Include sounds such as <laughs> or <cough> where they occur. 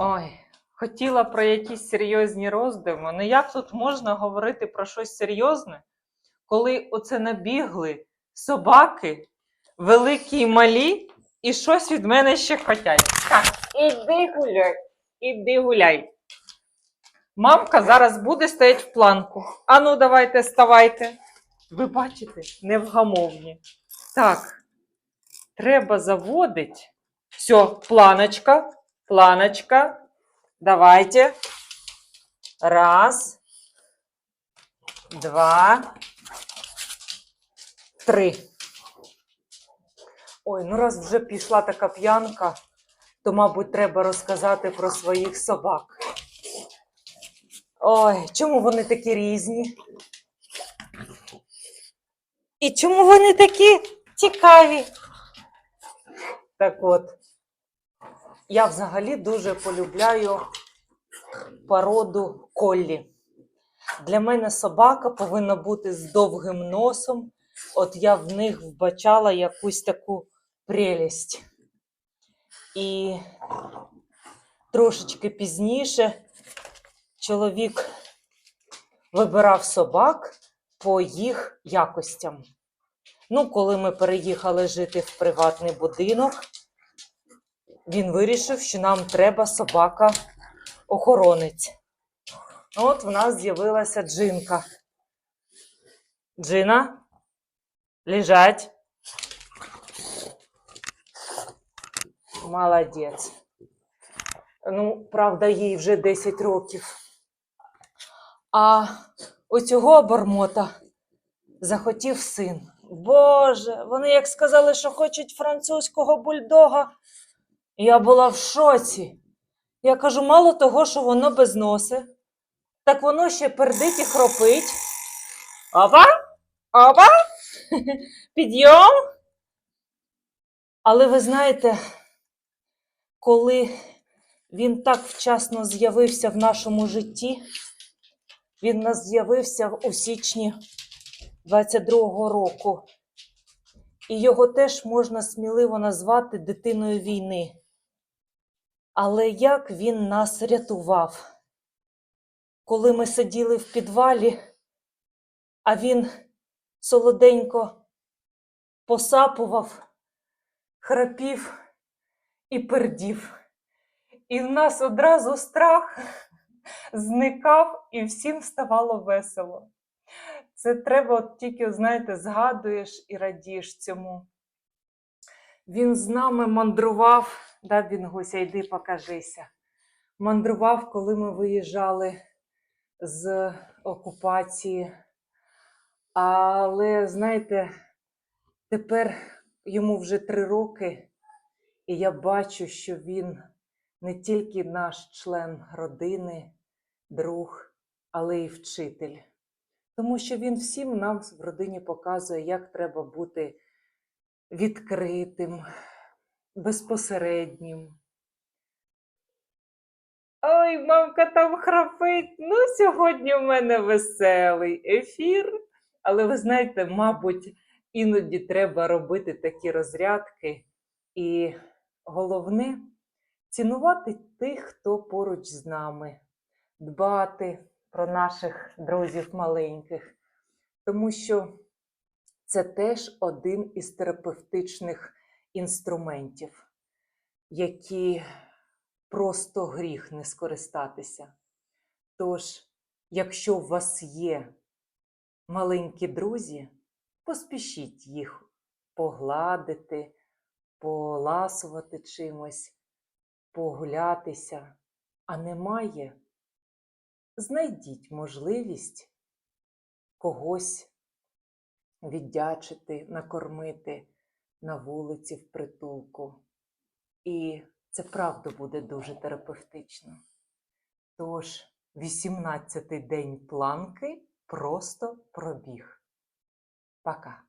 Ой, хотіла про якісь серйозні роздуми. Ну як тут можна говорити про щось серйозне, коли оце набігли собаки, великі і малі, і щось від мене ще хотять. Так, іди гуляй, іди гуляй. Мамка зараз буде стояти в планку. Ану, давайте, ставайте. Ви бачите, невгамовні. Так, треба заводити. Все, планочка, планочка. Давайте. Раз, два, три. Ой, ну раз вже пішла така п'янка, то, мабуть, треба розказати про своїх собак. Ой, чому вони такі різні? І чому вони такі цікаві? Так от, я взагалі дуже полюбляю породу коллі. Для мене собака повинна бути з довгим носом. От я в них вбачала якусь таку прелість. І трошечки пізніше чоловік вибирав собак по їх якостям. Ну, коли ми переїхали жити в приватний будинок, він вирішив, що нам треба собака-охоронець. От в нас з'явилася джинка. Джина, лежать. Молодець. Ну, правда, їй вже 10 років. А оцього обормота захотів син. Боже, вони як сказали, що хочуть французького бульдога. Я була в шоці. Я кажу, мало того, що воно без носи, так воно ще пердить і хропить. Опа! Опа! <laughs> Підйом. Але ви знаєте, коли він так вчасно з'явився в нашому житті, він нас з'явився у січні 22-го року. І його теж можна сміливо назвати дитиною війни. Але як він нас рятував? Коли ми сиділи в підвалі, а він солоденько посапував, храпів і пердів. І в нас одразу страх зникав, і всім ставало весело. Це треба от тільки, знаєте, згадуєш і радієш цьому. Він з нами мандрував, да, Бінгуся, йди покажися. Мандрував, коли ми виїжджали з окупації. Але, знаєте, тепер йому вже три роки, і я бачу, що він не тільки наш член родини, друг, але й вчитель. Тому що він всім нам в родині показує, як треба бути відкритим, безпосереднім. Ой, мамка там храпить. Ну, сьогодні в мене веселий ефір. Але ви знаєте, мабуть, іноді треба робити такі розрядки. І головне цінувати тих, хто поруч з нами, дбати про наших друзів маленьких, тому що це теж один із терапевтичних інструментів, які просто гріх не скористатися. Тож, якщо у вас є маленькі друзі, поспішіть їх погладити, поласувати чимось, погулятися, а немає, знайдіть можливість когось віддячити, накормити на вулиці в притулку. І це правда буде дуже терапевтично. Тож, 18-й день планки просто пробіг. Пока.